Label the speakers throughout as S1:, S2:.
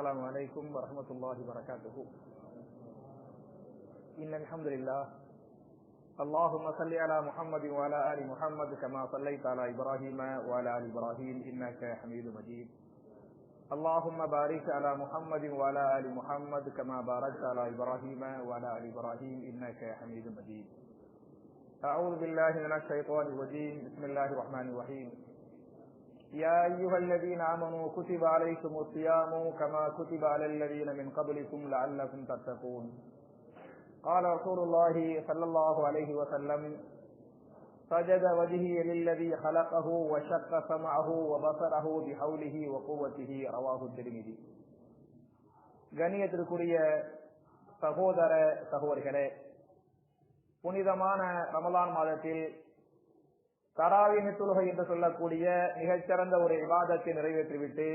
S1: السلام عليكم ورحمة الله وبركاته. إن الحمد لله. اللهم صل على محمد وعلى آل محمد كما صليت على إبراهيم وعلى آل إبراهيم إنك حميد مجيد. اللهم بارك على محمد وعلى آل محمد كما باركت على إبراهيم وعلى آل إبراهيم إنك حميد مجيد. أعوذ بالله من الشيطان الرجيم. بسم الله الرحمن الرحيم. يا أيها الذين آمنوا كتب عليكم الصيام كما كتب على الذين من قبلكم لعلكم تتقون قال رسول الله صلى الله عليه وسلم سجد وجهي للذي خلقه وشق سمعه وبصره بحوله وقوته رواه الترمذي கணியத்திற்குரிய சகோதர சகோதரிகளே புனிதமான ரமலான் மாதத்தில் தராவின தொழுகை என்று சொல்லக்கூடிய மிகச்சிறந்த ஒரு விவாதத்தை நிறைவேற்றிவிட்டு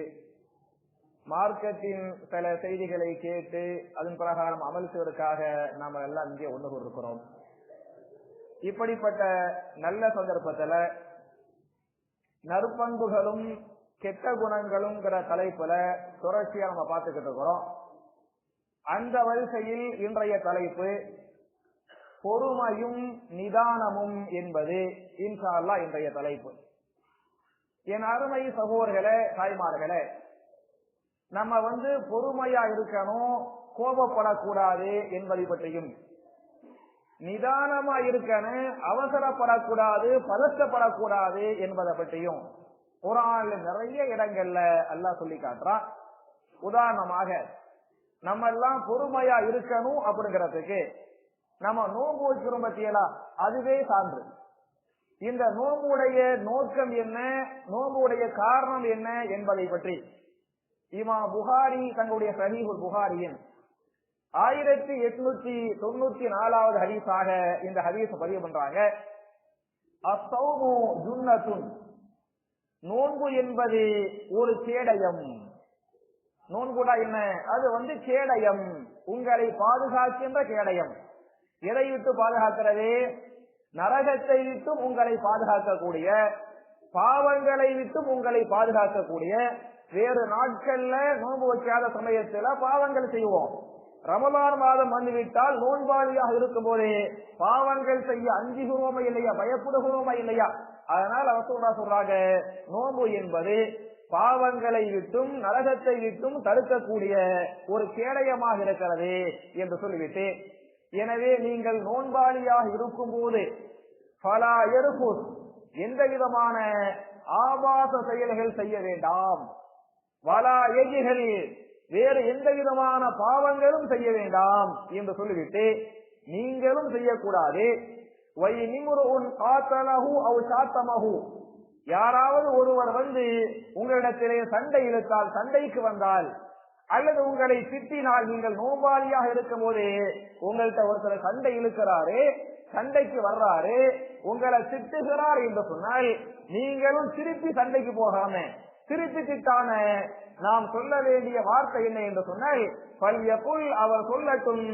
S1: மார்க்கத்தின் சில செய்திகளை கேட்டு அதன் பிரகாரம் அமல் செய்வதற்காக நாம் எல்லாம் இங்கே ஒன்று கொண்டிருக்கிறோம் இப்படிப்பட்ட நல்ல சந்தர்ப்பத்துல நற்பண்புகளும் கெட்ட குணங்களும் தலைப்புல தொடர்ச்சியா நம்ம பார்த்துக்கிட்டு இருக்கிறோம். அந்த வரிசையில் இன்றைய தலைப்பு பொறுமையும் நிதானமும் என்பது இன்ஷா அல்லா இன்றைய தலைப்பு. என் அருமை சகோதரர்களே தாய்மார்களே நம்ம வந்து பொறுமையா இருக்கணும் கோபப்படக்கூடாது என்பதை பற்றியும் நிதானமா இருக்கணும் அவசரப்படக்கூடாது பதற்றப்படக்கூடாது என்பதை பற்றியும் ஒரு ஆள் நிறைய இடங்கள்ல எல்லாம் சொல்லி காட்டுறான். உதாரணமாக நம்ம எல்லாம் பொறுமையா இருக்கணும் அப்படிங்கறதுக்கு நம்ம நோன்பு வைக்கிறோம் பத்தியலா? அதுவே சான்று. இந்த நோம்புடைய நோக்கம் என்ன? நோம்புடைய காரணம் என்ன என்பதை பற்றி. இமா புகாரி தங்களுடைய சஹீபுல் புகாரியின் ஆயிரத்தி எட்நூத்தி தொண்ணூத்தி நாலாவது ஹரீஸாக இந்த ஹதீஸ பதிவு பண்றாங்க. அசௌமு ஜுன்னத்துன். நோன்பு என்பது ஒரு கேடயம். நோன்புடா என்ன? அது வந்து கேடயம். உங்களை பாதுகாக்கின்ற கேடயம். எதை விட்டு பாதுகாக்கிறது? நரகத்தை விட்டும் உங்களை பாதுகாக்கக்கூடிய பாவங்களை விட்டும் உங்களை பாதுகாக்கக்கூடிய வேறு நாட்கள்ல நோன்பு வைக்காத சமயத்துல பாவங்கள் செய்வோம். ரமலான் மாதம் வந்துவிட்டால் நோன்பாளியாக இருக்கும் போதே பாவங்கள் செய்ய அஞ்சுகிறோமா இல்லையா? பயப்படுகிறோமா இல்லையா? அதனால் அவர் சொல்றா சொல்றாங்க நோன்பு என்பது பாவங்களை விட்டும் நரகத்தை விட்டும் தடுக்கக்கூடிய ஒரு கேடயமாக இருக்கிறது என்று சொல்லிவிட்டு எனவே நீங்கள் நோன்பாளியாக இருக்கும் போது பலா எருபுஸ் எந்த விதமான ஆபாச செயல்கள் செய்ய வேண்டாம். வலா எஜிகள் வேறு எந்த விதமான பாவங்களும் செய்ய வேண்டாம் என்று சொல்லிவிட்டு நீங்களும் செய்யக்கூடாது. வை நிமுருன் காத்தனகு அவ் சாத்தமகு. யாராவது ஒருவர் வந்து உங்களிடத்திலே சண்டை இழுத்தால் சண்டைக்கு வந்தால் அல்லது உங்களை திட்டினால் நீங்கள் நோபாளியாக இருக்கும் போது உங்கள்கிட்ட ஒருத்தர் சண்டை இழுக்கிறாரு சண்டைக்கு வர்றாரு உங்களை திட்டுகிறார் என்று சொன்னால் நீங்களும் திருப்பி சண்டைக்கு போகாம திருப்பி திட்டான நாம் சொல்ல வேண்டிய வார்த்தை என்ன என்று சொன்னால் பல்யக்குள் அவர் சொல்லட்டும்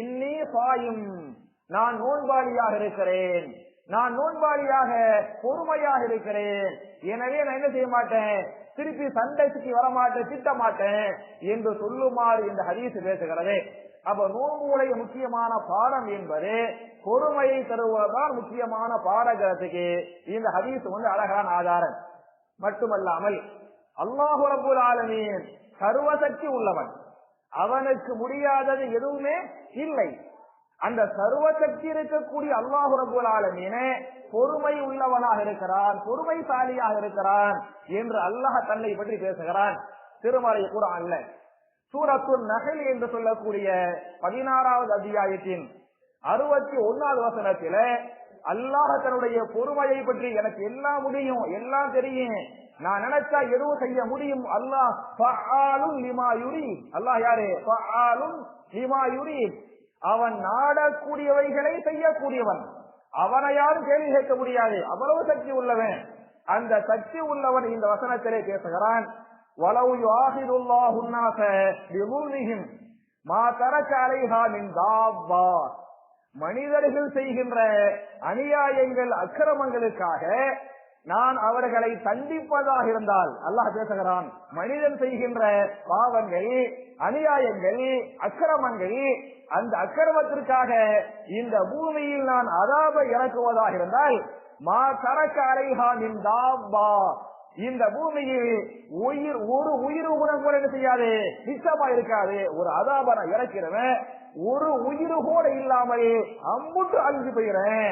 S1: இன்னி சாயும் நான் நோன்பாளியாக இருக்கிறேன். நான் நோன்பாளியாக பொறுமையாக இருக்கிறேன். எனவே நான் என்ன செய்ய மாட்டேன்? திருப்பி சண்டைக்கு வரமாட்டேன் திட்ட மாட்டேன் என்று சொல்லுமாறு இந்த ஹரிசு பேசுகிறது. அப்ப நோன்புடைய முக்கியமான பாடம் என்பது பொறுமையை தருவதுதான் முக்கியமான பாடகிறதுக்கு இந்த ஹதீஸ் வந்து அழகான ஆதாரம். மட்டுமல்லாமல் அல்லாஹு ரபுல் ஆலமீன் சர்வசக்தி உள்ளவன். அவனுக்கு முடியாதது எதுவுமே இல்லை. அந்த சர்வ சக்தி இருக்கக்கூடிய அல்லாஹு ரபுல் ஆலமீனே பொறுமை உள்ளவனாக இருக்கிறான் பொறுமைசாலியாக இருக்கிறான் என்று அல்லாஹ் தன்னை பற்றி பேசுகிறான். திருமலை கூட அல்ல சூரத்துல் நகல் என்று சொல்லக்கூடிய பதினாறாவது அத்தியாயத்தின் அறுபத்தி ஒன்னாவது வசனத்தில அல்லாஹ் தன்னுடைய பொறுமையை பற்றி எனக்கு எல்லாம் முடியும் எல்லாம் தெரியும். நான் நினைச்சா எதுவும் செய்ய முடியும். அல்லாஹ் யுரி அல்லாஹ் யாரு? லிமா யுரி அவன் நாடக்கூடியவைகளை செய்யக்கூடியவன். அவனை யாரும் கேள்வி கேட்க முடியாது. அவ்வளவு சக்தி உள்ளவன். அந்த சக்தி உள்ளவன் இந்த வசனத்திலே பேசுகிறான். வலவு யாஹிதுல்லாஹுன்னாச பிமுல்மிஹிம் மா தரக்க அலைஹா மின் மனிதர்கள் செய்கின்ற அநியாயங்கள் அக்கிரமங்களுக்காக நான் அவர்களை தண்டிப்பதாக இருந்தால் அல்லாஹ் பேசுகிறான் மனிதன் செய்கின்ற பாவங்கள் அநியாயங்கள் அக்கிரமங்கள் அந்த அக்கிரமத்திற்காக இந்த பூமியில் நான் அதாப இறக்குவதாக இருந்தால் மா தரக்க அலைஹா மின் இந்த பூமியில் உயிர் ஒரு உயிர் குணம் கூட என்ன செய்யாது நிச்சயமா இருக்காது. ஒரு அதாப நான் இறக்கிறவன் ஒரு உயிர் கூட இல்லாமல் அம்புட்டு அழிஞ்சு போயிறேன்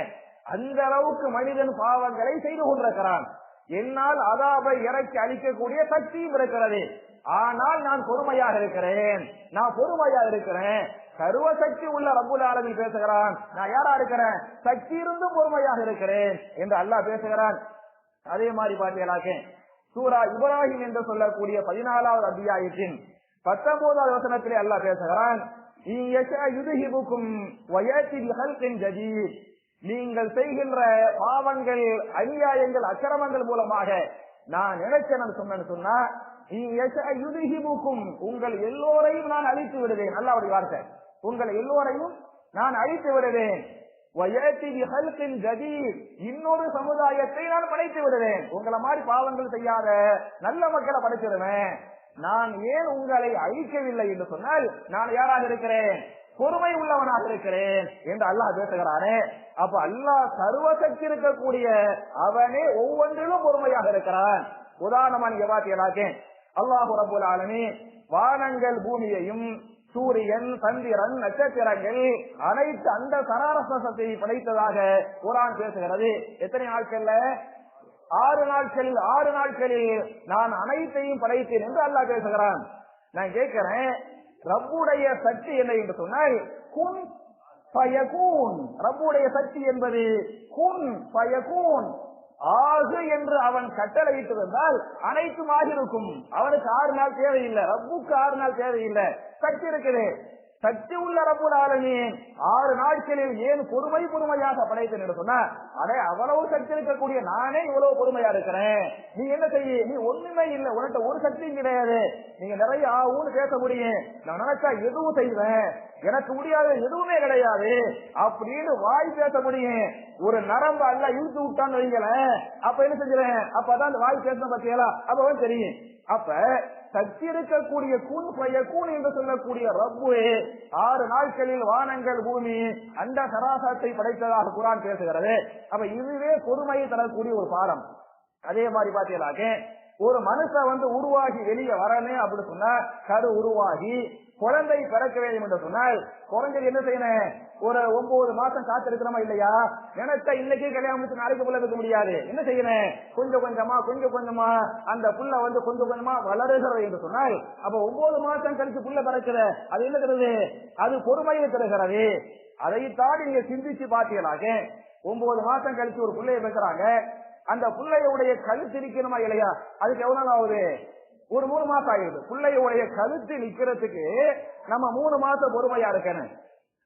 S1: அந்த அளவுக்கு மனிதன் பாவங்களை செய்து கொண்டிருக்கிறான். என்னால் அதாபை இறக்கி அழிக்கக்கூடிய சக்தியும் இருக்கிறது. ஆனால் நான் பொறுமையாக இருக்கிறேன். நான் பொறுமையாக இருக்கிறேன். சர்வ சக்தி உள்ள ரப்புல் ஆலமில் பேசுகிறான். நான் யாரா இருக்கிறேன்? சக்தி இருந்தும் பொறுமையாக இருக்கிறேன் என்று அல்லாஹ் பேசுகிறான். அதே மாதிரி பாத்தீங்களாக்க சூரா இப்ராஹிம் என்று சொல்லக்கூடிய பதினாலாவது அத்தியாயத்தின் பத்தொன்பதாவது வசனத்திலே அல்லாஹ் பேசுகிறான். நீங்கள் செய்கின்ற பாவங்கள் அநியாயங்கள் அக்கிரமங்கள் மூலமாக நான் நினைச்சேன் சொன்னேன்னு சொன்னா உங்கள் எல்லோரையும் நான் அழித்து விடுவேன். அல்லாவுடைய வார்த்தை. உங்கள் எல்லோரையும் நான் அழித்து விடுவேன். வயத்தி இன்னொரு சமுதாயத்தை நான் படைத்து விடுவேன். உங்களை மாதிரி பாவங்கள் செய்யாத நல்ல மக்களை படைச்சிருவேன் நான் ஏன் உங்களை அழிக்கவில்லை? என்று சொன்னால் நான் யாராக இருக்கிறேன்? பொறுமை உள்ளவனாக இருக்கிறேன் என்று அல்லாஹ் பேசுகிறானே. அப்ப அல்லாஹ் சர்வசக்தி இருக்கக்கூடிய அவனே ஒவ்வொன்றிலும் பொறுமையாக இருக்கிறான். உதாரணமா நீங்க பாத்தீங்கன்னாக்கே அல்லாஹு ரபுல் ஆலமி வானங்கள் பூமியையும் சூரியன் சந்திரன் நட்சத்திரங்கள் அனைத்து அந்த சராரசத்தை படைத்ததாக குரான் பேசுகிறது. எத்தனை நாட்கள்ல? ஆறு நாட்களில் ஆறு நாட்களில் நான் அனைத்தையும் படைத்தேன் என்று அல்லாஹ் பேசுகிறான். நான் கேட்கிறேன் ரப்புடைய சக்தி என்ன என்று சொன்னால் குன் பயகூன் ரப்புடைய சக்தி என்பது குன் பயகூன் ஆகு என்று அவன் கட்டளையிட்டு வந்தால் அனைத்தும் ஆகிருக்கும் அவனுக்கு ஆறு நாள் தேவையில்லை. ரப்புக்கு ஆறு நாள் தேவையில்லை. சக்தி இருக்குது. சக்தி உள்ள ரப்புல் ஆலமீன். ஆறு நாட்களில் ஏன் பொறுமை பொறுமையாக படைத்தேன் என்று சொன்னா? அடே அவ்வளவு சக்தி இருக்கக்கூடிய நானே இவ்வளவு பொறுமையா இருக்கிறேன். நீ என்ன செய்ய? நீ ஒண்ணுமே இல்லை. உன்கிட்ட ஒரு சக்தியும் கிடையாது. நீங்க நிறைய ஆகும்னு பேச முடியும். நான் நினைச்சா எதுவும் செய்வேன். எனக்கு முடியாத எதுவுமே கிடையாது. அப்படின்னு வாய் பேச முடியும். ஒரு நரம்பு அல்ல இழுத்து விட்டான்னு வைங்களேன். அப்ப என்ன செஞ்சேன் அப்பதான் அந்த வாய் பேசணும் பத்தியலா அப்பதான் தெரியும். அப்ப தச்சிருக்கக்கூடிய இருக்கக்கூடிய கூண் பைய என்று சொல்லக்கூடிய ரப்புவே ஆறு நாட்களில் வானங்கள் பூமி அந்த சராசரத்தை படைத்ததாக குரான் பேசுகிறது. அப்ப இதுவே பொறுமையை தரக்கூடிய ஒரு பாடம். அதே மாதிரி பாத்தீங்கன்னாக்க ஒரு மனுஷன் வந்து உருவாகி வெளியே வரணும் அப்படின்னு சொன்னா கரு உருவாகி குழந்தை பிறக்க வேண்டும் என்று சொன்னால் குழந்தைக்கு என்ன செய்யணும்? ஒரு ஒன்பது மாசம் காத்திருக்கிறோமா இல்லையா? நினைச்சா இன்னைக்கு கல்யாணம் நாளைக்கு புள்ள வைக்க முடியாது. என்ன செய்யணும்? கொஞ்சம் கொஞ்சமா கொஞ்சம் கொஞ்சமா அந்த புள்ள வந்து கொஞ்சம் கொஞ்சமா வளருகிறது என்று சொன்னால் அப்ப ஒன்பது மாசம் கழிச்சு புள்ள பிறக்கிற அது என்ன அது பொறுமையில் தருகிறது. அதை தாண்டி நீங்க சிந்திச்சு பார்த்தீங்களாக ஒன்பது மாசம் கழிச்சு ஒரு பிள்ளைய பேசுறாங்க அந்த பிள்ளையுடைய கழுத்து நிக்கணுமா இல்லையா? அதுக்கு எவ்வளவு ஆகுது ஒரு மூணு மாசம் ஆயிடுது. பிள்ளையுடைய கழுத்து நிக்கிறதுக்கு நம்ம மூணு மாசம் பொறுமையா இருக்கணும்.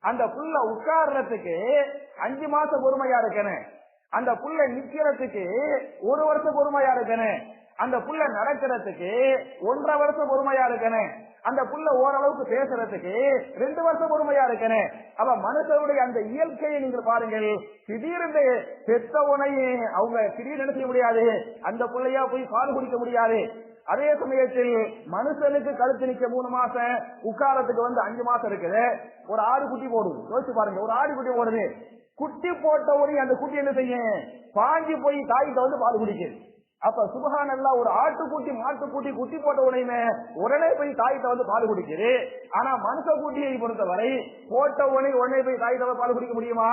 S1: அந்த புள்ள உட்கார்றதுக்கு அஞ்சு மாசம் பொறுமையா இருக்கணும். அந்த புள்ள நிக்கிறதுக்கு ஒரு வருஷம் பொறுமையா இருக்கணும். அந்த புள்ள நடக்கிறதுக்கு ஒன்றரை வருஷம் பொறுமையா இருக்கணும் அந்த புள்ள ஓரளவுக்கு பேசுறதுக்கு ரெண்டு வருஷம் பொறுமையா இருக்கணும் அவ மனுஷனுடைய அந்த இயற்கையை நீங்கள் பாருங்கள். திடீர்னு பெத்த உனையே அவங்க திடீர்னு என்ன செய்ய முடியாது? அந்த புள்ளையா போய் பால் குடிக்க முடியாது. அதே சமயத்தில் மனுஷனுக்கு கழுத்து நிக்க மூணு மாசம் உட்காரத்துக்கு வந்து அஞ்சு மாசம் இருக்குது. ஒரு ஆடு குட்டி போடுது. யோசிச்சு பாருங்க ஒரு ஆடு குட்டி போடுது. குட்டி போட்ட உடனே அந்த குட்டி என்ன செய்யும்? பாஞ்சி போய் தாய்கிட்ட வந்து பால் குடிக்குது. அப்ப சுபகானல்லா ஒரு ஆட்டுக்குட்டி மாட்டுக்குட்டி குட்டி போட்ட உடனே உடனே போய் தாயத்தை வந்து பால் குடிக்குது. ஆனா மனுஷ குட்டியை பொறுத்தவரை போட்ட உடனே உடனே போய் தாயத்தை பால் குடிக்க முடியுமா?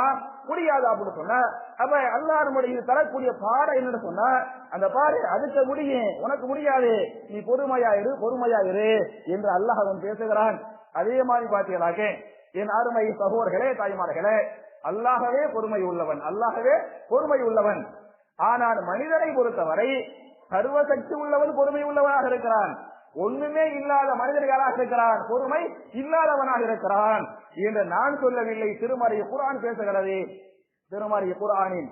S1: முடியாது அப்படின்னு சொன்ன. அப்ப அல்லா நம்முடைய இது தரக்கூடிய பாடம் என்னன்னு சொன்ன. அந்த பாரு அதுக்கு முடியும் உனக்கு முடியாது. நீ பொறுமையா இரு பொறுமையா இரு என்று அல்லாஹ் அவன் பேசுகிறான். அதே மாதிரி பாத்தீங்களாக்க என் அருமை சகோதர்களே தாய்மார்களே அல்லாஹவே பொறுமை உள்ளவன் அல்லாஹவே பொறுமை உள்ளவன். ஆனால் மனிதனை பொறுத்தவரை சர்வசக்தி உள்ளவன் பொறுமை உள்ளவனாக இருக்கிறான். ஒண்ணுமே இல்லாத மனிதர் யாராக இருக்கிறான்? பொறுமை இல்லாதவனாக இருக்கிறான். என்று நான் சொல்லவில்லை. திருமறைய குரான் பேசுகிறது. திருமறைய குரானின்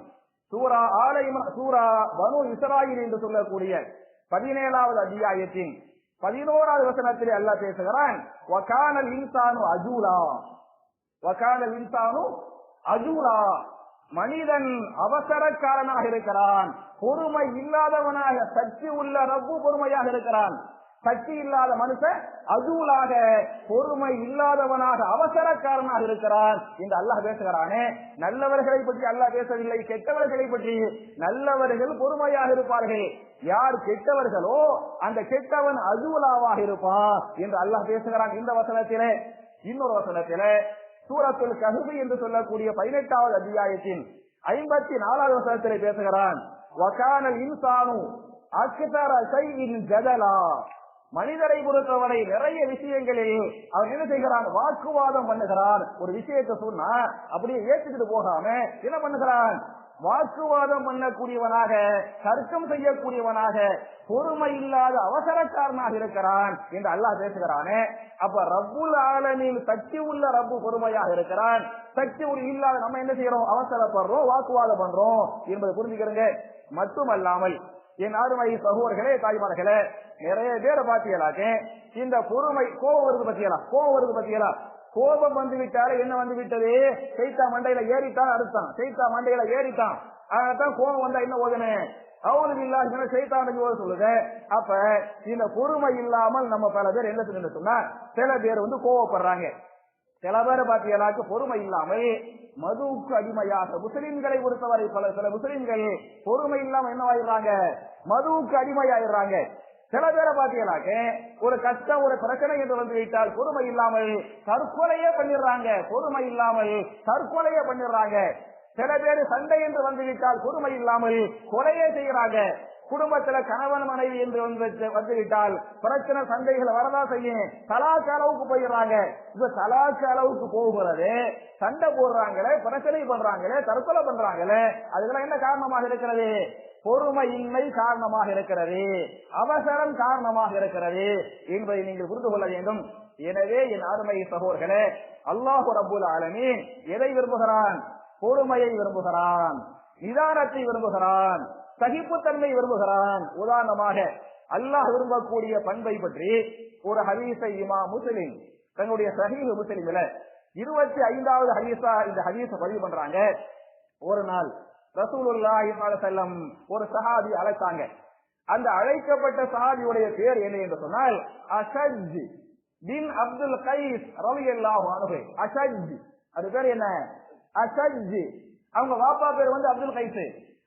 S1: சூரா ஆலை சூரா பனு இஸ்ராயில் என்று சொல்லக்கூடிய பதினேழாவது அத்தியாயத்தின் பதினோராவது வசனத்திலே அல்லாஹ் பேசுகிறான். வகானல் இன்சானு அஜூலா. வகானல் இன்சானு அஜூலா. மனிதன் அவசரக்காரனாக இருக்கிறான். பொறுமை இல்லாதவனாக சக்தி உள்ள ரப்பு பொறுமையாக இருக்கிறான். சக்தி இல்லாத மனுஷன் அதுலாக பொறுமை இல்லாதவனாக அவசரக்காரனாக இருக்கிறான் என்று அல்லாஹ் பேசுகிறானே. நல்லவர்களை பற்றி அல்லாஹ் பேசவில்லை கெட்டவர்களை பற்றி. நல்லவர்கள் பொறுமையாக இருப்பார்கள். யார் கெட்டவர்களோ அந்த கெட்டவன் அதுவலாவாக இருப்பான் என்று அல்லாஹ் பேசுகிறான் இந்த வசனத்திலே. இன்னொரு வசனத்திலே சூரத்துல் கஹுபு என்று சொல்லக்கூடிய பதினெட்டாவது அத்தியாயத்தின் ஐம்பத்தி நாலாவது வசனத்திலே பேசுகிறான். வகானல் இன்சானு அக்தர ஷைஇன் ஜதலா. மனிதரை பொறுத்தவரை நிறைய விஷயங்களில் அவன் என்ன செய்கிறான்? வாக்குவாதம் பண்ணுகிறான். ஒரு விஷயத்தை சொன்னா அப்படியே ஏற்றுக்கிட்டு போகாம என்ன பண்ணுகிறான்? வாக்குவாதம் பண்ணக்கூடியவனாக தர்க்கம் செய்யக்கூடியவனாக பொறுமை இல்லாத அவசரக்காரனாக இருக்கிறான் என்று அல்லாஹ் பேசுகிறானே. அப்ப ரப்புல் ஆலனில் சக்தி உள்ள ரப்பு பொறுமையாக இருக்கிறான். சக்தி உள்ள இல்லாத நம்ம என்ன செய்யறோம்? அவசரப்படுறோம் வாக்குவாதம் பண்றோம் என்பதை புரிஞ்சுக்கிறங்க. மட்டுமல்லாமல் என் அருமை சகோதர்களே தாய்மார்களே நிறைய பேரை பாத்தீங்களாக்க இந்த பொறுமை கோவம் வருது பத்தியலா கோவம் வருது பத்தியலா கோபம் வந்து விட்டாலே என்ன வந்து விட்டது செய்தா மண்டையில ஏறித்தான் அறுத்தான். செய்தா மண்டையில ஏறித்தான். அதனால்தான் கோபம் வந்தா என்ன ஓதுனே? அவனுக்கு இல்லாத செய்தான் சொல்லுங்க அப்ப இந்த பொறுமை இல்லாமல் நம்ம பல பேர் என்ன சொன்னா சில பேர் வந்து கோவப்படுறாங்க. சில பேர் பாத்தீங்கன்னாக்கு பொறுமை இல்லாமல் மதுவுக்கு அடிமையாக முஸ்லிம்களை பொறுத்தவரை பல சில முஸ்லிம்கள் பொறுமை இல்லாம என்னவாயிடுறாங்க மதுவுக்கு அடிமையாயிடுறாங்க. சில பேரை பாத்தீங்கன்னாக்க ஒரு கஷ்டம் ஒரு பிரச்சனை என்று வந்து விட்டால் பொறுமை இல்லாமல் தற்கொலையே பண்ணிடுறாங்க. பொறுமை இல்லாமல் தற்கொலையே பண்ணிடுறாங்க. சில பேர் சண்டை என்று வந்து விட்டால் பொறுமை இல்லாமல் கொலையே செய்யறாங்க. குடும்பத்துல கணவன் மனைவி என்று வந்து வந்துவிட்டால் பிரச்சனை சண்டைகள் வரதா செய்யும். தலாக்கு அளவுக்கு போயிடுறாங்க. இப்ப தலாக்கு அளவுக்கு போகிறது சண்டை போடுறாங்களே பிரச்சனை பண்றாங்களே தற்கொலை பண்றாங்களே அதுக்கெல்லாம் என்ன காரணமாக இருக்கிறது? பொறுமையின்மை காரணமாக இருக்கிறது. அவசரம் காரணமாக இருக்கிறது என்பதை நீங்கள் புரிந்து கொள்ள வேண்டும். எனவே என் அருமை சகோதரர்களே அல்லாஹு ரபுல் ஆலமீன் எதை விரும்புகிறான்? பொறுமையை விரும்புகிறான் நிதானத்தை விரும்புகிறான் சகிப்புத்தன்மை விரும்புகிறான். உதாரணமாக அல்லாஹ் விரும்பக்கூடிய பண்பை பற்றி ஒரு ஹரீசை இமா முஸ்லிம் தன்னுடைய சஹீஹ் முஸ்லிம்ல இருபத்தி ஐந்தாவது ஹரீஸா இந்த ஹதீஸ பதிவு பண்றாங்க. ஒரு நாள் ரசூலுல்லாஹி ஒரு சஹாபி அழைத்தாங்க. அந்த அழைக்கப்பட்ட சஹாபியுடைய பேர் என்ன என்று சொன்னால் அஷஜ் பின் அப்துல் கைஸ் ரவி அல்லாஹு அனுபை அஷஜ். அது பேர் என்ன? அஷஜ். அவங்க வாப்பா பேர் வந்து அப்துல் கைஸ்.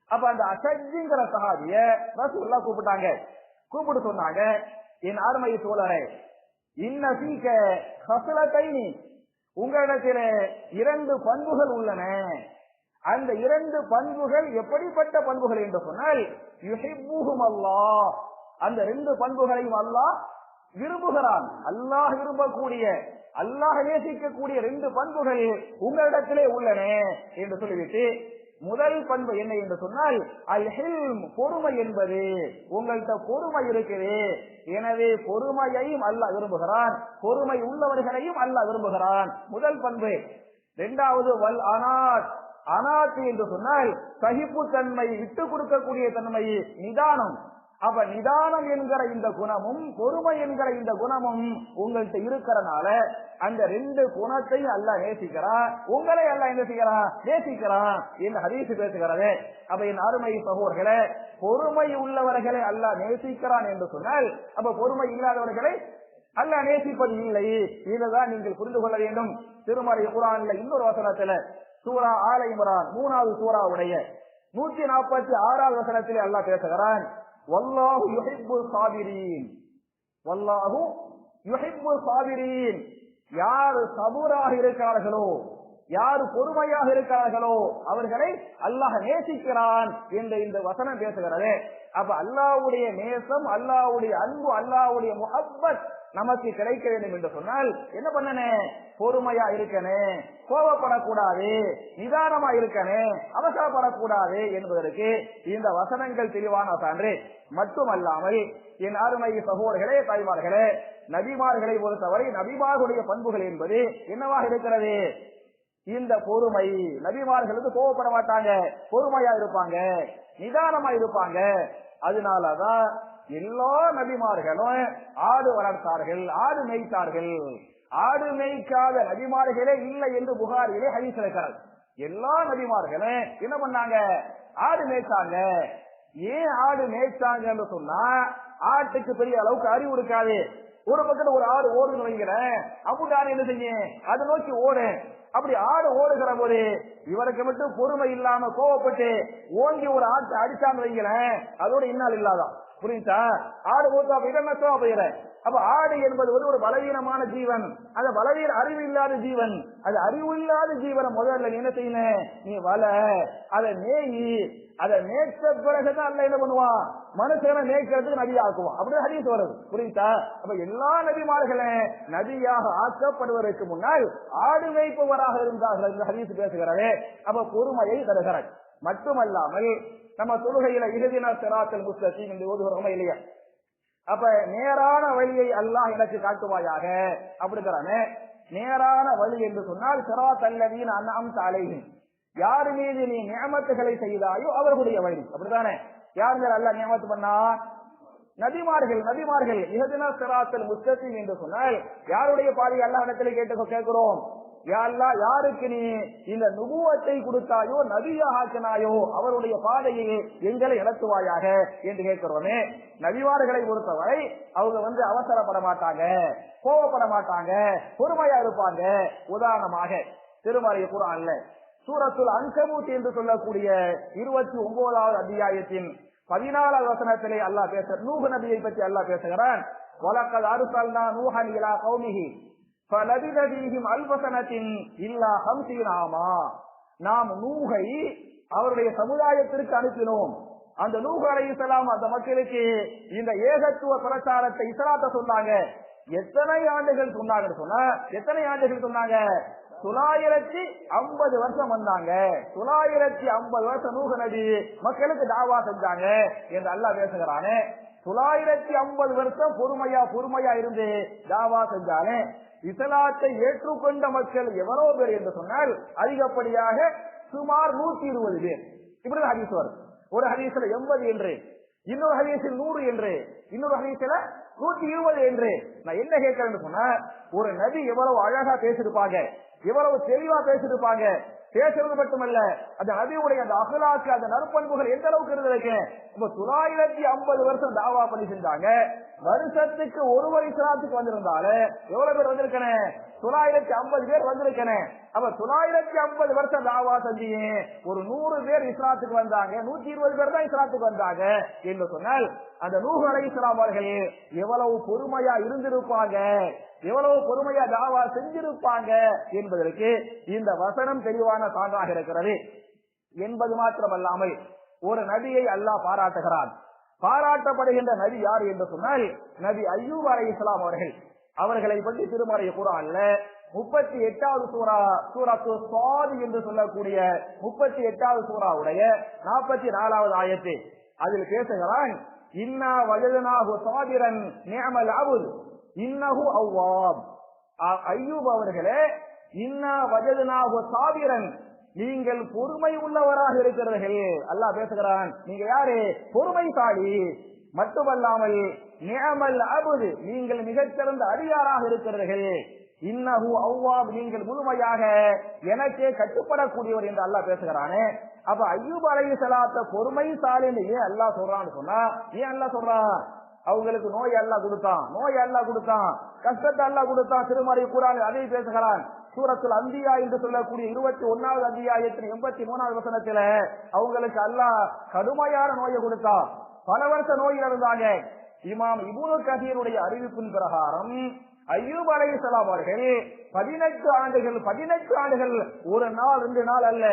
S1: அப்ப அந்த அஷஜ்ங்கிற சஹாபிய ரசூல்லா கூப்பிட்டாங்க. கூப்பிட்டு சொன்னாங்க என் ஆர்மை தோழரே இன்ன சீக்க ஹசலத்தைனி உங்களிடத்தில் இரண்டு பண்புகள் உள்ளன. அந்த இரண்டு பண்புகள் எப்படிப்பட்ட பண்புகள் என்று சொன்னால் யுஹிப்புஹும் அல்லாஹ். அந்த ரெண்டு பண்புகளையும் அல்லாஹ் விரும்புகிறான். அல்லாஹ் விரும்பக்கூடிய அல்லாஹ் நேசிக்கக்கூடிய ரெண்டு பண்புகள் உங்களிடத்திலே உள்ளன என்று சொல்லிவிட்டு முதல் பண்பு என்ன என்று சொன்னால் அல் ஹில்ம் பொறுமை என்பது. உங்கள்கிட்ட பொறுமை இருக்குது. எனவே பொறுமையையும் அல்லாஹ் விரும்புகிறான். பொறுமை உள்ளவர்களையும் அல்லாஹ் விரும்புகிறான். முதல் பண்பு. இரண்டாவது வல் அனாத். அனாத்து என்று சொன்னால் சகிப்பு தன்மை விட்டு கொடுக்கக்கூடிய தன்மை நிதானம். அப்ப நிதானம் என்கிற இந்த குணமும் பொறுமை என்கிற இந்த குணமும் உங்கள்கிட்ட இருக்கிறனால அந்த ரெண்டு குணத்தையும் அல்ல நேசிக்கிறான் உங்களை அல்ல என்ன செய்யறான் நேசிக்கிறான் என்று ஹரிசு பேசுகிறது. அப்ப என் அருமை சகோதர்களே பொறுமை உள்ளவர்களை அல்ல நேசிக்கிறான் என்று சொன்னால் அப்ப பொறுமை இல்லாதவர்களை அல்ல நேசிப்பது இல்லை. இதுதான் நீங்கள் புரிந்து கொள்ள வேண்டும். திருமறை குரான்ல இன்னொரு வசனத்துல சூரா ஆலை இம்ரான் மூணாவது சூறாவுடைய நூத்தி நாற்பத்தி ஆறாவது வசனத்திலே அல்லாஹ் பேசுகிறான் வல்லாஹு யுஹிப்பு சாபிரீன். வல்லாஹு யுஹிப்பு சாபிரீன். யார் சபூராக இருக்கிறார்களோ யார் பொறுமையாக இருக்கிறார்களோ அவர்களை அல்லாஹ் நேசிக்கிறான் என்று இந்த வசனம் பேசுகிறது. அப்ப அல்லாவுடைய நேசம் அல்லாவுடைய அன்பு அல்லாவுடைய முகப்பத் நமக்கு கிடைக்க வேண்டும் என்று சொன்னால் என்ன பண்ணனே? பொறுமையா இருக்கனே கோபப்படக்கூடாது நிதானமா இருக்கனே அவசரப்படக்கூடாது என்பதற்கு இந்த வசனங்கள் தெளிவான சான்று. மட்டுமல்லாமல் என் அருமை சகோதரர்களே தாய்மார்களே நபிமார்களை பொறுத்தவரை நபிமார்களுடைய பண்புகள் என்பது என்னவாக இருக்கிறது? இந்த பொறுமை நபிமார்களுக்கு கோவப்பட மாட்டாங்க பொறுமையா இருப்பாங்க நிதானமா இருப்பாங்க. அதனாலதான் எல்லா நபிமார்களும் ஆடு வளர்த்தார்கள் ஆடு மேய்த்தார்கள். ஆடு மேய்க்காத நபிமார்களே இல்லை என்று புகாரிலே ஹரிஸ் இருக்கிறார் எல்லா நபிமார்களும் என்ன பண்ணாங்க? ஆடு மேய்த்தாங்க. ஏன் ஆடு மேய்த்தாங்கன்னு சொன்னா ஆட்டுக்கு பெரிய அளவுக்கு அறிவு இருக்காது. ஒரு பக்கத்துல ஒரு ஆடு ஓடுன்னு வைக்கிறேன் அப்படி ஆடு என்ன செய்யும் அதை நோக்கி ஓடு அப்படி ஆடு ஓடுகிற போது இவருக்கு மட்டும் பொறுமை இல்லாம கோவப்பட்டு ஓங்கி ஒரு ஆட்டை அடிச்சான்னு வைங்களேன் அதோட இன்னால் இல்லாதான் புரியுதா? ஆடு ஓட்டா இடமத்தோ போயிட அப்ப ஆடு என்பது வந்து ஒரு பலவீனமான ஜீவன். அந்த பலவீன அறிவு இல்லாத ஜீவன். அது அறிவு இல்லாத ஜீவனை முதல்ல நீ என்ன செய்யணும் நீ வல அதை மேயி. அதை மேய்ச்ச பிறகுதான் அல்ல என்ன பண்ணுவான்? மனுஷனை மேய்க்கிறதுக்கு நதி ஆக்குவான் அப்படின்னு ஹதீஸ் வருது. புரியுதா? அப்ப எல்லா நபிமார்களும் நதியாக ஆக்கப்படுவதற்கு முன்னால் ஆடு மேய்ப்பவராக இருந்தார்கள் என்று ஹதீஸ் பேசுகிறாரே அப்ப பொறுமையை தருகிறார் மட்டுமல்லாமல் நம்ம தொழுகையில இறுதின செராத்தல் முஸ்லீம் என்று ஓதுகிறோமா இல்லையா? அப்ப நேரான வழியை அல்லாஹ் எனக்கு காட்டுவாயாக. அப்படிங்கிறானே. நேரான வழி என்று சொன்னால் சிராத் அல்லதீன் அண்ணாம் சாலையின் யார் மீது நீ நியமத்துகளை செய்தாயோ அவர்களுடைய வழி. அப்படித்தானே? யார் மேல அல்ல நியமத்து பண்ணா? நபிமார்கள் நபிமார்கள் இஹதினா சிராத்தல் முஸ்தீம் என்று சொன்னால் யாருடைய பாதை அல்லா இடத்துல கேட்டு கேட்கிறோம்? யா யாருக்கு நீ இந்த நுபுவத்தை கொடுத்தாயோ நபியாக அவருடைய பாதையை எங்களை நடத்துவாயாக என்று கேட்கிறோமே. நபிவார்களை பொறுத்தவரை அவங்க வந்து அவசரப்பட மாட்டாங்க கோவப்பட மாட்டாங்க பொறுமையா இருப்பாங்க. உதாரணமாக திருமறை குரான்ல சூரத்துல் அன்கபூத் என்று சொல்லக்கூடிய இருபத்தி ஒன்பதாவது அத்தியாயத்தின் பதினாலாவது வசனத்திலே அல்லாஹ் பேச நூஹ் நபியை பற்றி அல்லாஹ் பேசுகிறான். வலக்கல் தான் நூஹன் இலா கௌமிகி நாம் நூகை அவருடைய சமுதாயத்திற்கு அனுப்பினோம். அந்த நூக அலையுசலாம் அந்த மக்களுக்கு இந்த ஏகத்துவ பிரச்சாரத்தை இஸ்லாத்த சொன்னாங்க. எத்தனை ஆண்டுகள் சொன்னாங்கன்னு சொன்ன எத்தனை ஆண்டுகள் சொன்னாங்க? தொள்ளாயிரத்தி ஐம்பது வருஷம் வந்தாங்க. தொள்ளாயிரத்தி ஐம்பது வருஷம் நூக நபி மக்களுக்கு தாவா செஞ்சாங்க என்று அல்லா பேசுகிறானே. தொள்ளாயிரத்தி ஐம்பது வருஷம் பொறுமையா பொறுமையா இருந்து தாவா செஞ்சாலே இசலாத்தை ஏற்றுக்கொண்ட மக்கள் எவ்வளவு பேர் என்று சொன்னால் அதிகப்படியாக சுமார் நூத்தி இருபது பேர் இப்படிதான் ஹதீஸ் வரும் ஒரு ஹதீஸ்ல எண்பது என்று இன்னொரு ஹதீஸில் நூறு என்று இன்னொரு ஹதீஸ்ல நூத்தி இருபது என்று. நான் என்ன கேட்கிறேன்னு சொன்னா ஒரு நபி எவ்வளவு அழகா பேசிருப்பாங்க எவ்வளவு தெளிவா பேசிருப்பாங்க பேசுறது மட்டுமல்ல அந்த நபியுடைய அந்த அகலாக்கு அந்த நற்பண்புகள் எந்த அளவுக்கு இருந்திருக்கு இப்ப தொள்ளாயிரத்தி ஐம்பது வருஷம் தாவா பண்ணி செஞ்சாங்க. வருஷத்துக்கு ஒரு வரி இஸ்லாத்துக்கு வந்திருந்தாலே எவ்வளவு பேர் வந்திருக்கனே? தொள்ளாயிரத்தி ஐம்பது பேர் வந்திருக்கனே. அப்ப தொள்ளாயிரத்தி ஐம்பது வருஷம் தாவா செஞ்சு ஒரு நூறு பேர் இஸ்லாத்துக்கு வந்தாங்க நூத்தி இருபது பேர் தான் இஸ்லாத்துக்கு வந்தாங்க. என்று சொன்னால் அந்த நூறு அலை இஸ்லாம் எவ்வளவு பொறுமையா இருந்திருப்பாங்க? எவ்வளவு பொறுமையா தாவா செஞ்சிருப்பாங்க என்பதற்கு இந்த வசனம் தெளிவான சான்றாக இருக்கிறது. என்பது மாத்திரமல்லாமல் ஒரு நபியை அல்லாஹ் பாராட்டுகிறான். பாராட்டப்படுகின்ற நபி யார் என்று சொன்னால் நபி ஐயூப் அலை இஸ்லாம் அவர்கள். அவர்களை பற்றி திருமறைய குரான்ல முப்பத்தி எட்டாவது சூரா சூராத்து சுவாதி என்று சொல்லக்கூடிய முப்பத்தி எட்டாவது சூறாவுடைய நாற்பத்தி நாலாவது ஆயத்து. அதில் பேசுகிறான் இன்னா வயதுனாகு சாதிரன் நியமல் அபுல் இன்னஹு அவ்வாப். ஐயூப் அவர்களே இன்னா வஜதனாகு சாதிரன் நீங்கள் பொறுமை உள்ளவராக இருக்கிறீர்கள். அல்லாஹ் பேசுகிறான் நீங்க யாரு? பொறுமைசாலி. மட்டுமல்லாமல் நியமல் அபுது. நீங்கள் மிகச்சிறந்த அடியாராக இருக்கிறீர்கள். இன்னஹு அவ்வாப். நீங்கள் முழுமையாக எனக்கே கட்டுப்படக்கூடியவர் என்று அல்லாஹ் பேசுகிறானே. அப்ப ஐயூப் அலைஹி ஸலாத்த பொறுமைசாலின்னு ஏன் அல்லாஹ் சொல்றான்னு சொன்னா ஏன் அல்லாஹ் சொல்றான்? அவங்களுக்கு நோய் அல்லா கொடுத்தான். நோய் அல்லா கொடுத்தான். கஷ்டத்தை அல்லாஹ் கொடுத்தான். திருமறை கூறான் அதை பேசுகிறான். சூரத்தில் அந்தியா என்று சொல்லக்கூடிய இருபத்தி ஒன்னாவது அந்தியாயத்தின் எண்பத்தி மூணாவது வசனத்துல அவங்களுக்கு அல்லாஹ் கடுமையான நோயை கொடுத்தான். பல வருஷ நோயில் இருந்தாங்க. இமாம் இபுனு கதீருடைய அறிவிப்பின் பிரகாரம் ஐயூப் அலைஹிஸ்ஸலாம் அவர்கள் பதினெட்டு ஆண்டுகள் பதினெட்டு ஆண்டுகள் ஒரு நாள் ரெண்டு நாள் அல்ல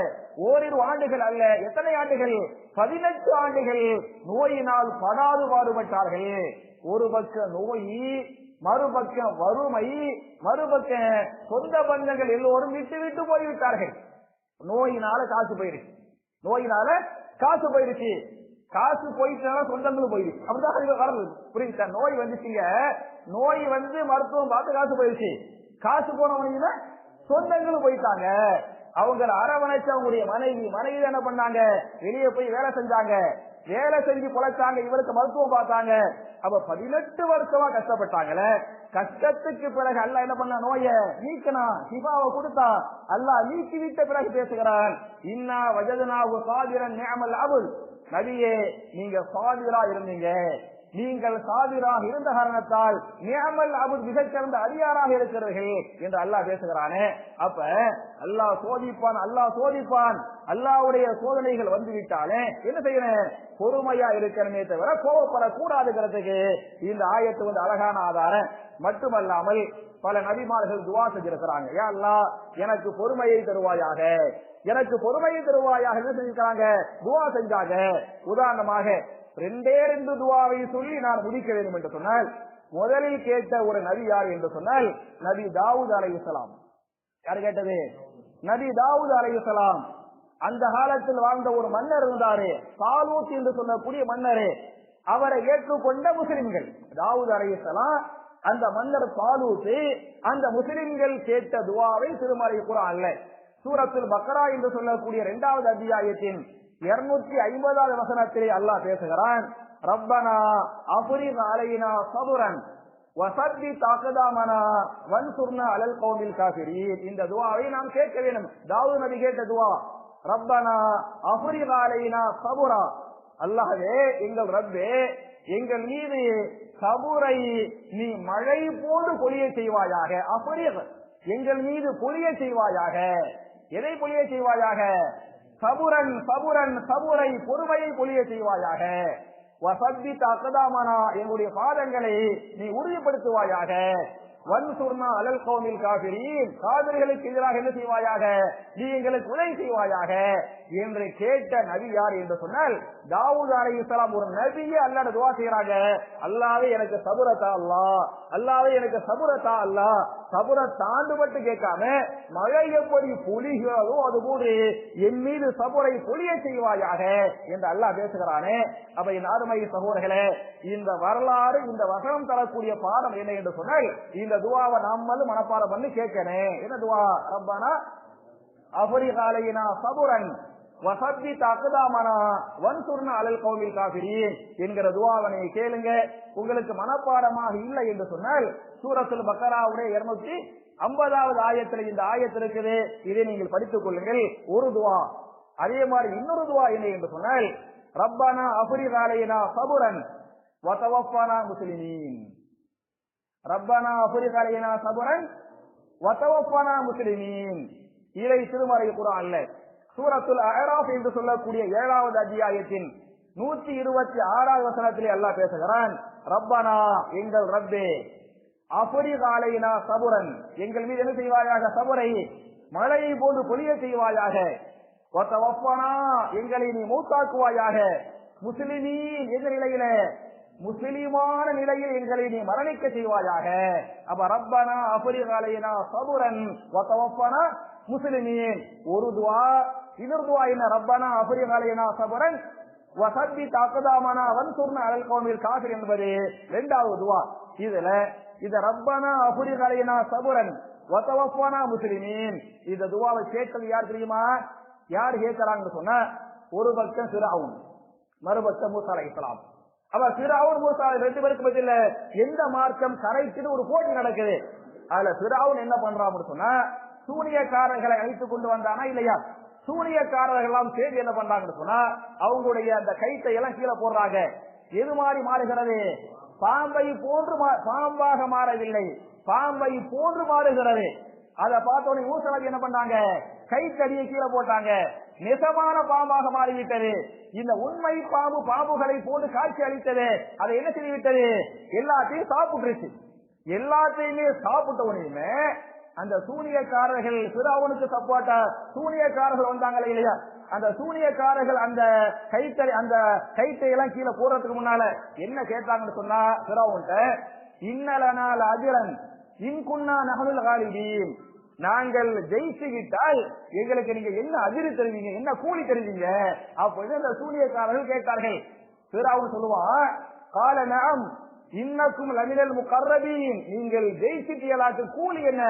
S1: ஓரிரு ஆண்டுகள் அல்ல எத்தனை ஆண்டுகள்? பதினெட்டு ஆண்டுகள் நோயினால் படாது பாடுபட்டார்கள். ஒரு பக்க நோய் மறுபக்கம் வறுமை மறுபக்கம் சொந்த பந்தங்கள் எல்லோரும் விட்டு விட்டு போய்விட்டார்கள். நோயினால காசு போயிருச்சு நோயினால காசு போயிருச்சு காசு போயிட்டனால சொந்தங்களும் போயிடுச்சு. அப்படிதான் வளர்ந்தது. புரியுது? சார் நோய் வந்துச்சுங்க. நோய் வந்து மருத்துவம் பார்த்து காசு போயிருச்சு காசு போனவங்க சொந்தங்களும் போயிட்டாங்க. அவங்களை அரவணைச்சு அவங்களுடைய மனைவி மனைவி என்ன பண்ணாங்க? வெளியே போய் வேலை செஞ்சாங்க. வேலை செஞ்சு பொழைச்சாங்க. இவருக்கு மருத்துவம் பார்த்தாங்க. அப்ப பதினெட்டு வருஷமா கஷ்டப்பட்டாங்களே. கஷ்டத்துக்கு பிறகு அல்ல என்ன பண்ண? நோய நீக்கணும் சிவாவை கொடுத்தா அல்லாஹ் நீக்கி விட்ட பிறகு பேசுகிறான். இன்னா வஜதனா சாதிரன் நேமல் அபுல். நபியே நீங்க சாதிரா இருந்தீங்க. நீங்கள் சாதிராக இருந்த காரணத்தால் நியமல் அபுல் மிகச்சிறந்த அதிகாராக இருக்கிறீர்கள் என்று அல்லாஹ் பேசுகிறானே. அப்ப அல்லாஹ் சோதிப்பான் அல்லாஹ் சோதிப்பான். அல்லாவுடைய சோதனைகள் வந்து விட்டாலே என்ன செய்யணும்? பொறுமையா இருக்கணுமே தவிர கோவப்படக்கூடாதுங்கிறதுக்கு இந்த ஆயத்து வந்து அழகான ஆதாரம். மட்டுமல்லாமல் பல நபிமார்கள் துவா செஞ்சிருக்கிறாங்க. ஏன் அல்லா எனக்கு பொறுமையை தருவாயாக. எனக்கு பொறுமையை தருவாயாக என்ன செஞ்சிருக்கிறாங்க? துவா செஞ்சாங்க. உதாரணமாக ரெண்டே ரெண்டு துவாவை சொல்லி நான் முடிக்க வேண்டும் என்று சொன்னால் முதலில் கேட்ட ஒரு நபி யார் என்று சொன்னால் நபி தாவூத் அலையுசலாம் யார் கேட்டது? நபி தாவூத் அலையுசலாம் அந்த காலத்தில் வாழ்ந்த ஒரு மன்னர் இருந்தாரு. சாலூத் என்று சொல்லக்கூடிய மன்னரே. அவரை ஏற்றுக்கொண்ட முஸ்லிம்கள். தாவூத் அலையுசலாம் அந்த மன்னர் சாலூத்து அந்த முஸ்லிம்கள் கேட்ட துவாவை திருமறை குரான்ல. சூரத்தில் பக்ரா என்று சொல்லக்கூடிய இரண்டாவது அத்தியாயத்தின் இருநூற்றி ஐம்பதாவது வசனத்திலே அல்லாஹ் பேசுகிறான் ரப்பனா அபுரின் அலையினா சபுரன் வசத்தி தாக்கதாமனா வன்சுர்னா அலல் கௌமில் காபிரீன் இந்த துவாவை நாம் கேட்க வேண்டும். தாவூ நபி கேட்ட துவா ரப்பனா அபுரி அலையினா சபுரா. அல்லாஹே எங்கள் ரப்பே எங்கள் மீது சபுரை நீ மழை போன்று பொழிய செய்வாயாக. அப்படியே எங்கள் மீது பொழிய செய்வாயாக. எதை பொழிய செய்வாயாக? சபுரன் சபுரன் சபுரை பொறுமையை பொழிய செய்வாயாக. வசத்தி அக்கதாமனா எங்களுடைய பாதங்களை நீ உறுதிப்படுத்துவாயாக. வன் காவிரிகளுக்கு எதிராக என்ன செய்வாயாக? நீ எங்களுக்கு உதவி செய்வாயாக. என்று கேட்ட நபி யார் என்று சொன்னால் தாவூத் அலை இஸ்லாம் ஒரு நபியே அல்லாட துவா செய்யறாங்க அல்லாவே எனக்கு சபுரத்தா அல்லா. அல்லாவே எனக்கு சபுரத்தா அல்லா. சபுர தாண்டுபட்டு கேட்காம மழை எப்படி பொழிகிறதோ அது போது என் மீது சபுரை பொழிய செய்வாயாக என்று அல்லாஹ் பேசுகிறானே. அப்ப என் அருமை சகோதரர்களே இந்த வரலாறு இந்த வசனம் தரக்கூடிய பாடம் என்ன என்று சொன்னால் இந்த துவாவை நாமளும் மனப்பாடம் பண்ணி கேட்கணும் என்ன துவா? ரப்பானா அபரிகாலையினா சபுரன் வசத்தி தாக்குதாமனா வன்சுர்ண அலல் கௌமில் காபிரீன் என்கிற துவாவனை கேளுங்க. உங்களுக்கு மனப்பாடமாக இல்லை என்று சொன்னால் சூரத்தில் பக்கராவுடைய இருநூத்தி ஐம்பதாவது ஆயத்தில் இந்த ஆயத்தில் இருக்குது. இதை நீங்கள் படித்துக் கொள்ளுங்கள். ஒரு துவா. அதே மாதிரி இன்னொரு துவா இல்லை என்று சொன்னால் ரப்பானா அபரிகாலையினா சபுரன் வசவப்பானா முஸ்லிமீன். ரப்பனா அபரி சபுரன் வதவப்பானா முஸ்லிமீன். இதை திருமறை அல்ல சூரத்துல் அஹராப் என்று சொல்லக்கூடிய ஏழாவது அத்தியாயத்தின் நூற்றி இருபத்தி ஆறாவது வசனத்திலே அல்லாஹ் பேசுகிறான் ரப்பனா எங்கள் ரப்பே அபரி சபுரன். எங்கள் மீது என்ன செய்வாயாக? சபுரை மழையை போன்று பொழிய செய்வாயாக. ஒத்த ஒப்பனா எங்களை நீ மூத்தாக்குவாயாக. முஸ்லிமீ எந்த நிலையில முஸ்லிமான நிலையில் எங்களை நீ மரணிக்க செய்வாயாக. அப்ப ரப்பனா அபரிகாலையனா சபுரன் முஸ்லிமியன் ஒரு துவா இன்னொரு துவா என்ன? ரப்பனா அபரிகாலையனா சபுரன் வசந்தி தாக்குதாமனா சொன்ன அழல் கோமில் காசிர் என்பது இரண்டாவது துவா. இதுல இந்த ரப்பனா அபுரிகாலையனா சபுரன் வத்தவப்பானா முஸ்லிமீன். இந்த துவாவை கேட்கறது யார் தெரியுமா? யார் கேட்கிறாங்கன்னு சொன்ன ஒரு பக்கம் சிறாவும் மறுபக்கம் மூசா அலை இஸ்லாம் அவர் சிறாவும் மூசாவை ரெண்டு பேருக்கு பதில எந்த மார்க்கம் கரைக்குன்னு ஒரு போட்டி நடக்குது. அதுல சிறாவும் என்ன பண்றான்னு சொன்னா சூனியக்காரர்களை அழைத்து கொண்டு வந்தானா இல்லையா? சூனியக்காரர்கள் எல்லாம் சேர்ந்து என்ன பண்றாங்கன்னு சொன்னா அவங்களுடைய அந்த கைத்தை எல்லாம் கீழே போடுறாங்க. எது மாறி மாறுகிறது? பாம்பை போன்று மா- பாம்பாக மாறவில்லை. பாம்பை போன்று மாறுகிறது. அதை பார்த்த உடனே என்ன பண்ணாங்க கைத்தடியை கீழே போட்டாங்க. நெசமான பாம்பாக மாறிவிட்டது. இந்த உண்மை பாம்பு பாம்புகளை போன்று காட்சி அளித்தது. அதை என்ன செய்துவிட்டது? எல்லாத்தையும் சாப்பிட்டுருச்சு. எல்லாத்தையுமே சாப்பிட்ட உடனே அந்த சூனியக்காரர்கள் பிராவனுக்கு சப்போர்ட்டா சூனியக்காரர்கள் வந்தாங்களே இல்லையா? அந்த சூனியக்காரர்கள் அந்த கைத்தறி அந்த கைத்தை எல்லாம் கீழே போடுறதுக்கு முன்னால என்ன கேட்டாங்கன்னு சொன்னா பிராவுன்ட்ட இன்னலனால் அஜிரன் இன்குன்னா நகலில் காலிதீன் நாங்கள் ஜெயிச்சு விட்டால் எங்களுக்கு நீங்க என்ன அதிரி தருவீங்க என்ன கூலி தருவீங்க? அப்படின்னு அந்த சூனியக்காரர்கள் கேட்டார்கள். பிராவுன் சொல்லுவான் கால நாம் இன்னக்கும் லமினல் முகர்ரபீன் நீங்கள் ஜெயிச்சிட்டியலாக்கு கூலி என்ன?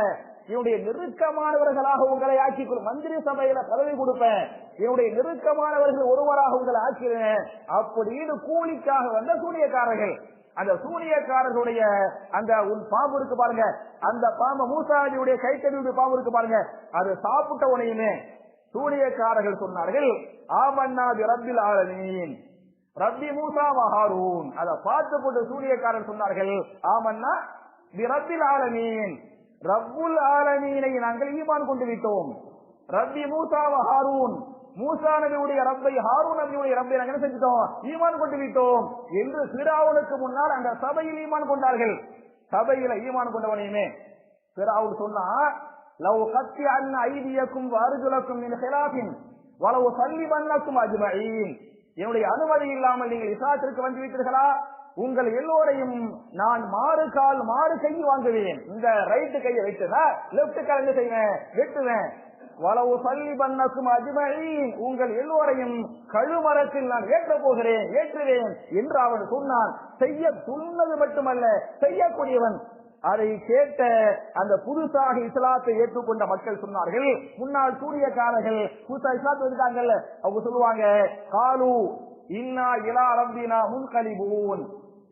S1: என்னுடைய நெருக்கமானவர்களாக உங்களை ஆக்கிக் கொள் மந்திரி சபையில பதவி கொடுப்பேன். என்னுடைய நெருக்கமானவர்கள் ஒருவராக உங்களை ஆக்கிறேன் அப்படின்னு கூலிக்காக வந்த சூனியக்காரர்கள். அந்த சூனியக்காரர்களுடைய அந்த உன் பாம்பு இருக்கு பாருங்க. அந்த பாம்பு மூசாஜியுடைய கைத்தறியுடைய பாம்பு இருக்கு பாருங்க. அது சாப்பிட்ட உனையுமே சூனியக்காரர்கள் சொன்னார்கள் ஆமன்னா ரப்பில் ஆலமீன். ரப்பி மூசா மஹாரூன். அதை பார்த்து கொண்டு சூனியக்காரர் சொன்னார்கள் ஆமன்னா ரப்பில் ஆலமீன். ரப்புல் ஆலமீனை நாங்கள் ஈமான் கொண்டு விட்டோம். ரப்பி மூசா ஹாரூன். மூசா நபியுடைய ரப்பை ஹாரூன் நபியுடைய ரப்பை நாங்கள் என்ன செஞ்சிட்டோம்? ஈமான் கொண்டு விட்டோம். என்று சிராவுனுக்கு முன்னால் அந்த சபையில் ஈமான் கொண்டார்கள். சபையில ஈமான் கொண்டவனையுமே சிராவுன் சொன்னா லவ் கத்தி அன் ஐதியக்கும் அருகுலக்கும் மின் ஹிலாபின் வளவு சல்லி பண்ணக்கும் அஜ்மஈன் என்னுடைய அனுமதி இல்லாமல் நீங்கள் இசாத்திற்கு வந்து விட்டீர்களா? உங்கள் எல்லோரையும் நான் மாறு கால் மாறு கை வாங்குவேன். இந்த ரைட்டு கையை வெட்டுனா லெப்ட் கலந்து செய்வேன்? வெட்டுவேன். வளவு சல்லி பண்ணக்கும் அஜ்மஈன் உங்கள் எல்லோரையும் கழுமரத்தில் நான் ஏற்ற போகிறேன் ஏற்றுவேன் என்று அவன் சொன்னான். செய்ய சொன்னது மட்டுமல்ல செய்யக்கூடியவன் அதை கேட்ட அந்த புதுசாக இஸ்லாத்தை ஏற்றுக்கொண்ட மக்கள் சொன்னார்கள். முன்னாள் சூரியக்காரர்கள் புதுசா இஸ்லாத்து வந்துட்டாங்கல்ல அவங்க சொல்லுவாங்க காலு இன்னா இலா ரம்பினா முன்கலிபூன்.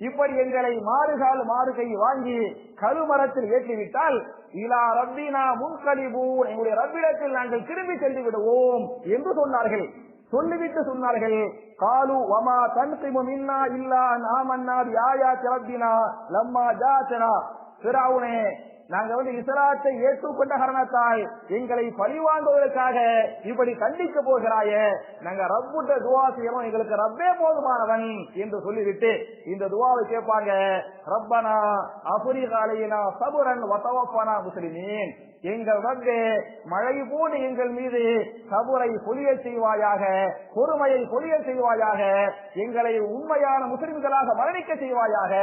S1: இப்படி எங்களை மாறுகால் மாறுகை வாங்கி கருமரத்தில் ஏற்றிவிட்டால் இலா ரப்பினா முன்கலிபூன் எங்களுடைய ரப்பிடத்தில் நாங்கள் திரும்பி சென்று விடுவோம் என்று சொன்னார்கள். சொல்லிவிட்டு சொன்னார்கள் காலு வமா தன்கிமு மின்னா இல்லா நாமன்னா யாயா ரப்பினா லம்மா ஜாத்தனா. பிராவுனே நாங்க வந்து இஸ்லாத்தை ஏற்றுக்கொண்ட காரணத்தால் எங்களை பழிவாங்குவதற்காக இப்படி கண்டிக்க போகிறாயே. நாங்க ரப்புட்ட துவா செய்யறோம். எங்களுக்கு ரப்பே போதுமானவன் என்று சொல்லிவிட்டு இந்த துவாவை கேட்பாங்க. ரப்பனா அபுரிகாலையினா சபுரன் வசவப்பனா முஸ்லிமீன். எங்கள் வந்து மழை போடு எங்கள் மீது சபுரை பொழிய செய்வாயாக பொறுமையை பொழிய செய்வாயாக எங்களை உண்மையான முஸ்லிம்களாக மரணிக்க செய்வாயாக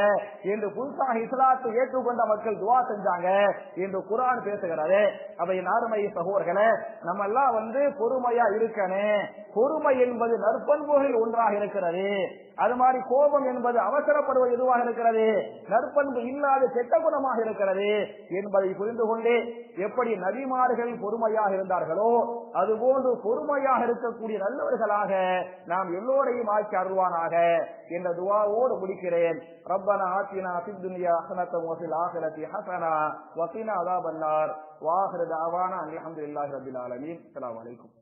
S1: என்று புதுசாக இஸ்லாத்தை ஏற்றுக்கொண்ட மக்கள் துவா செஞ்சாங்க. என்று குரான் பேசுகிறது அவை அருமை சகோதரர்களே நம்ம எல்லாம் வந்து பொறுமையா இருக்கணும் பொறுமை என்பது நற்பண்புகளில் ஒன்றாக இருக்கிறது. அது மாதிரி கோபம் என்பது அவசரப்படுவது எதுவாக இருக்கிறது? நற்பண்பு இல்லாத கெட்ட குணமாக இருக்கிறது என்பதை புரிந்து கொண்டு எப்படி நபிமார்கள் பொறுமையாக இருந்தார்களோ அதுபோன்று பொறுமையாக இருக்கக்கூடிய நல்லவர்களாக நாம் எல்லோரையும் ஆக்கி அருள்வானாக என்ற துவாவோடு முடிக்கிறேன். ரப்பனா ஆத்தினா சித்துனியா ஹசனத்தம் வசில் ஹசனா. வசினா அதாபன்னார். வாஹிர அலமது இல்லாஹி ரபில் ஆலமீன். அலாம் வலைக்கும்